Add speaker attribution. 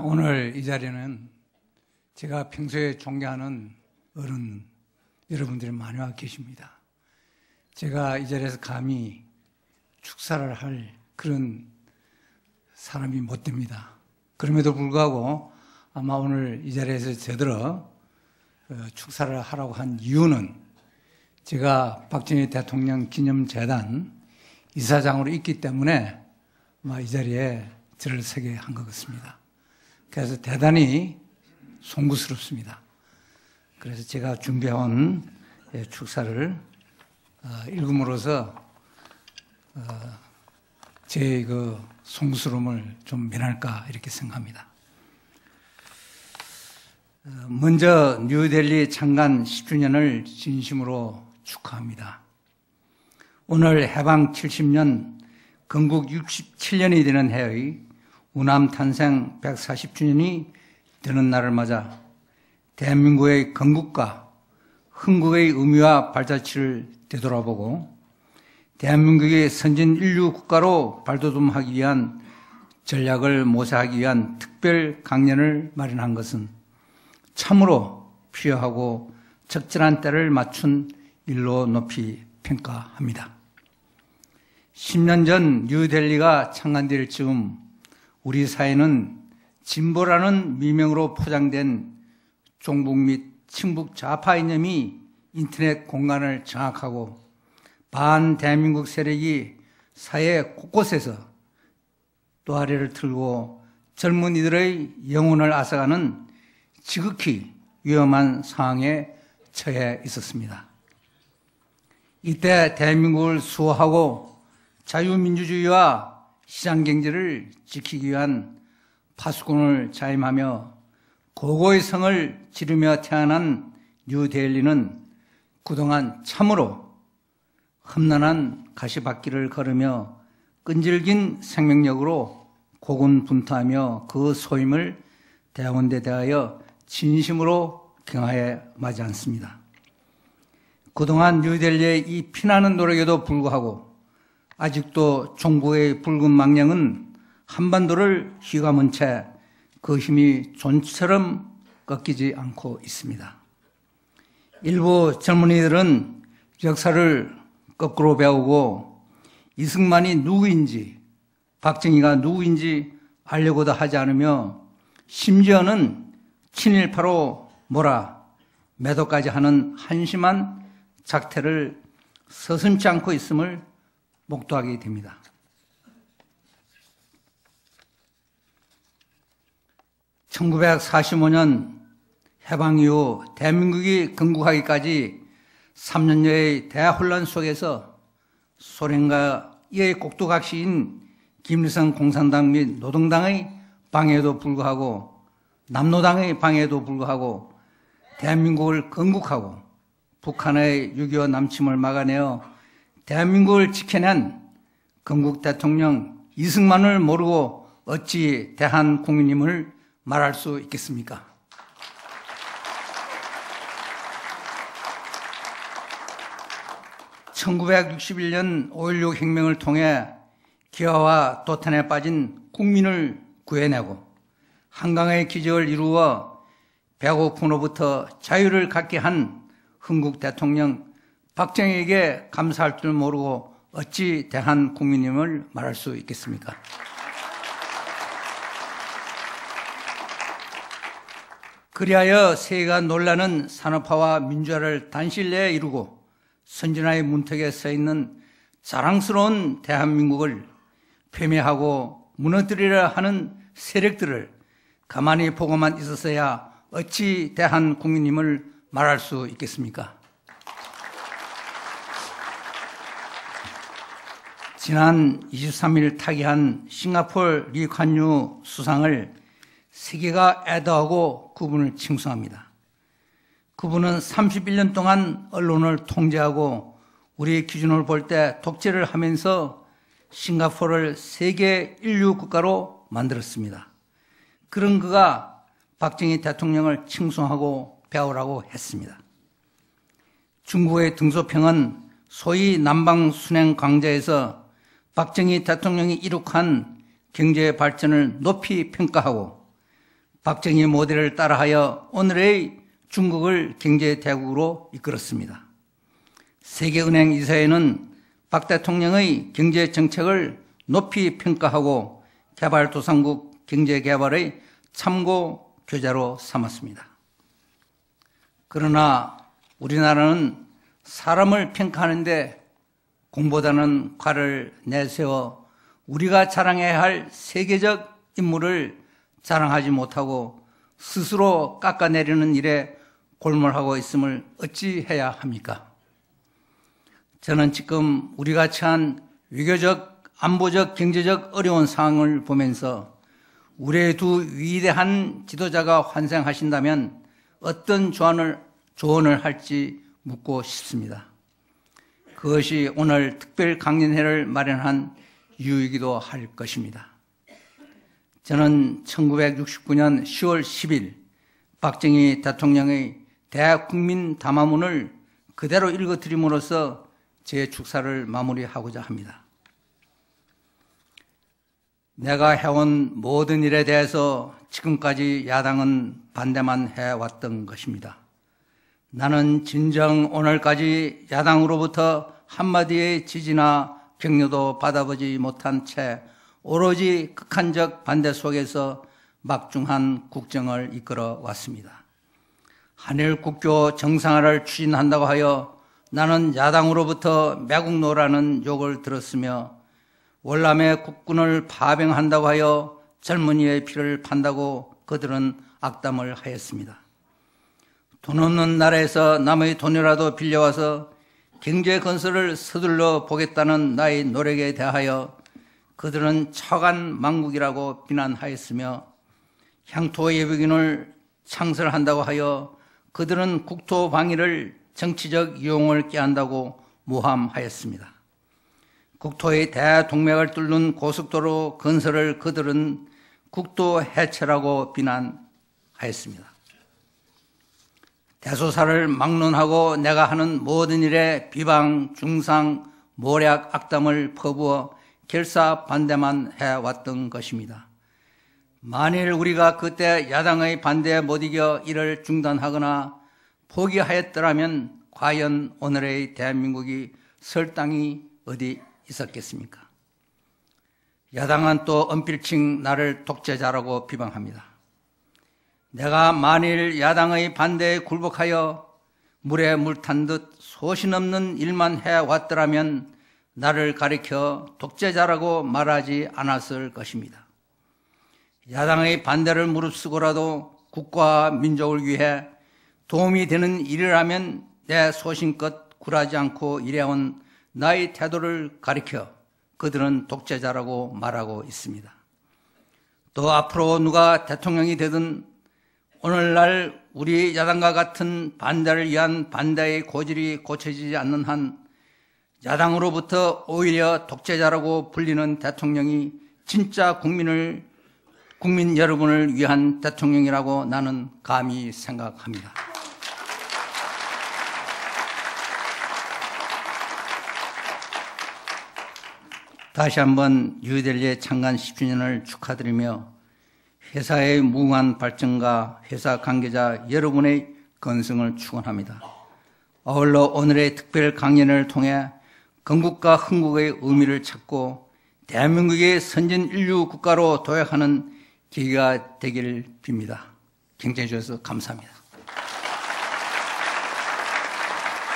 Speaker 1: 오늘 이 자리는 제가 평소에 존경하는 어른 여러분들이 많이 와 계십니다. 제가 이 자리에서 감히 축사를 할 그런 사람이 못 됩니다. 그럼에도 불구하고 아마 오늘 이 자리에서 제대로 어, 축사를 하라고 한 이유는 제가 박정희 대통령 기념재단 이사장으로 있기 때문에 이 자리에 저를 서게 한 것 같습니다. 그래서 대단히 송구스럽습니다. 그래서 제가 준비해온 예, 축사를 어, 읽음으로써 어, 제그 송구스러움을 좀 면할까 이렇게 생각합니다. 어, 먼저 뉴델리 창간 10주년을 진심으로 축하합니다. 오늘 해방 70년, 건국 67년이 되는 해의 우남 탄생 140주년이 되는 날을 맞아 대한민국의 건국과 흥국의 의미와 발자취를 되돌아보고 대한민국의 선진 인류 국가로 발돋움하기 위한 전략을 모색하기 위한 특별 강연을 마련한 것은 참으로 필요하고 적절한 때를 맞춘 일로 높이 평가합니다. 10년 전 뉴델리가 창간될 즈음 우리 사회는 진보라는 미명으로 포장된 종북 및 친북 좌파 이념이 인터넷 공간을 장악하고 반 대한민국 세력이 사회 곳곳에서 또아래를 틀고 젊은 이들의 영혼을 앗아가는 지극히 위험한 상황에 처해 있었습니다. 이때 대한민국을 수호하고 자유민주주의와 시장경제를 지키기 위한 파수꾼을 자임하며 고고의 성을 지르며 태어난 뉴델리는 그동안 참으로 험난한 가시밭길을 걸으며 끈질긴 생명력으로 고군분투하며 그 소임을 대원대 대하여 진심으로 경하에 마지 않습니다. 그동안 뉴델리의 이 피나는 노력에도 불구하고 아직도 종부의 붉은 망령은 한반도를 휘감은 채 그 힘이 존처럼 꺾이지 않고 있습니다. 일부 젊은이들은 역사를 거꾸로 배우고 이승만이 누구인지 박정희가 누구인지 알려고도 하지 않으며 심지어는 친일파로 몰아 매도까지 하는 한심한 작태를 서슴지 않고 있음을 목도하게 됩니다. (1945년) 해방 이후 대한민국이 건국하기까지 3년여의 대혼란 속에서 소련과 이의 꼭두각시인 김일성 공산당 및 노동당의 방해에도 불구하고 남노당의 방해에도 불구하고 대한민국을 건국하고 북한의 6.25 남침을 막아내어 대한민국을 지켜낸 건국 대통령 이승만을 모르고 어찌 대한 국민임을 말할 수 있겠습니까? 1961년 5.16 혁명을 통해 기아와 도탄에 빠진 국민을 구해내고 한강의 기적을 이루어 배고픔으로부터 자유를 갖게 한 흥국 대통령 박정희에게 감사할 줄 모르고 어찌 대한 국민임을 말할 수 있겠습니까? 그리하여 세계가 놀라는 산업화와 민주화를 단실 내에 이루고 선진화의 문턱에 서 있는 자랑스러운 대한민국을 폐매하고 무너뜨리려 하는 세력들을 가만히 보고만 있었어야 어찌 대한 국민임을 말할 수 있겠습니까? 지난 23일 타기한 싱가폴 리관유 수상을 세계가 애도하고 그분을 칭송합니다. 그분은 31년 동안 언론을 통제하고 우리 기준을 볼 때 독재를 하면서 싱가포르를 세계 인류 국가로 만들었습니다. 그런 그가 박정희 대통령을 칭송하고 배우라고 했습니다. 중국의 등소평은 소위 남방 순행 강자에서 박정희 대통령이 이룩한 경제 발전을 높이 평가하고 박정희 모델을 따라하여 오늘의 중국을 경제 대국으로 이끌었습니다. 세계은행 이사회는 박 대통령의 경제 정책을 높이 평가하고 개발도상국 경제 개발의 참고 교재로 삼았습니다. 그러나 우리나라는 사람을 평가하는데 공보다는 과를 내세워 우리가 자랑해야 할 세계적 인물을 자랑하지 못하고 스스로 깎아내리는 일에 골몰하고 있음을 어찌해야 합니까? 저는 지금 우리가 처한 위교적, 안보적, 경제적 어려운 상황을 보면서 우리의 두 위대한 지도자가 환생하신다면 어떤 조언을, 조언을 할지 묻고 싶습니다. 그것이 오늘 특별 강연회를 마련한 이유이기도 할 것입니다. 저는 1969년 10월 10일 박정희 대통령의 대국민 담화문을 그대로 읽어드림으로써 제 축사를 마무리하고자 합니다. 내가 해온 모든 일에 대해서 지금까지 야당은 반대만 해왔던 것입니다. 나는 진정 오늘까지 야당으로부터 한마디의 지지나 격려도 받아보지 못한 채 오로지 극한적 반대 속에서 막중한 국정을 이끌어 왔습니다. 한일 국교 정상화를 추진한다고 하여 나는 야당으로부터 매국노라는 욕을 들었으며 월남의 국군을 파병한다고 하여 젊은이의 피를 판다고 그들은 악담을 하였습니다. 돈 없는 나라에서 남의 돈이라도 빌려와서 경제 건설을 서둘러 보겠다는 나의 노력에 대하여 그들은 처간 망국이라고 비난하였으며 향토 예비군을 창설한다고 하여 그들은 국토 방위를 정치적 이용을 꾀한다고 모함하였습니다. 국토의 대동맥을 뚫는 고속도로 건설을 그들은 국도 해체라고 비난하였습니다. 대소사를 막론하고 내가 하는 모든 일에 비방, 중상, 모략, 악담을 퍼부어 결사 반대만 해왔던 것입니다. 만일 우리가 그때 야당의 반대에 못 이겨 이를 중단하거나 포기하였더라면 과연 오늘의 대한민국이 설 땅이 어디 있었겠습니까? 야당은 또 언필칭 나를 독재자라고 비방합니다. 내가 만일 야당의 반대에 굴복하여 물에 물 탄 듯 소신 없는 일만 해왔더라면 나를 가리켜 독재자라고 말하지 않았을 것입니다. 야당의 반대를 무릅쓰고라도 국가와 민족을 위해 도움이 되는 일이라면 내 소신껏 굴하지 않고 일해온 나의 태도를 가리켜 그들은 독재자라고 말하고 있습니다. 또 앞으로 누가 대통령이 되든 오늘날 우리 야당과 같은 반대를 위한 반대의 고질이 고쳐지지 않는 한 야당으로부터 오히려 독재자라고 불리는 대통령이 진짜 국민을 국민 여러분을 위한 대통령이라고 나는 감히 생각합니다. 다시 한번 뉴델리의 창간 10주년을 축하드리며 회사의 무궁한 발전과 회사 관계자 여러분의 건승을 축원합니다. 아울러 오늘의 특별 강연을 통해 건국과 흥국의 의미를 찾고 대한민국의 선진 인류 국가로 도약하는 계기가 되기를 빕니다. 경청해 주셔서 감사합니다.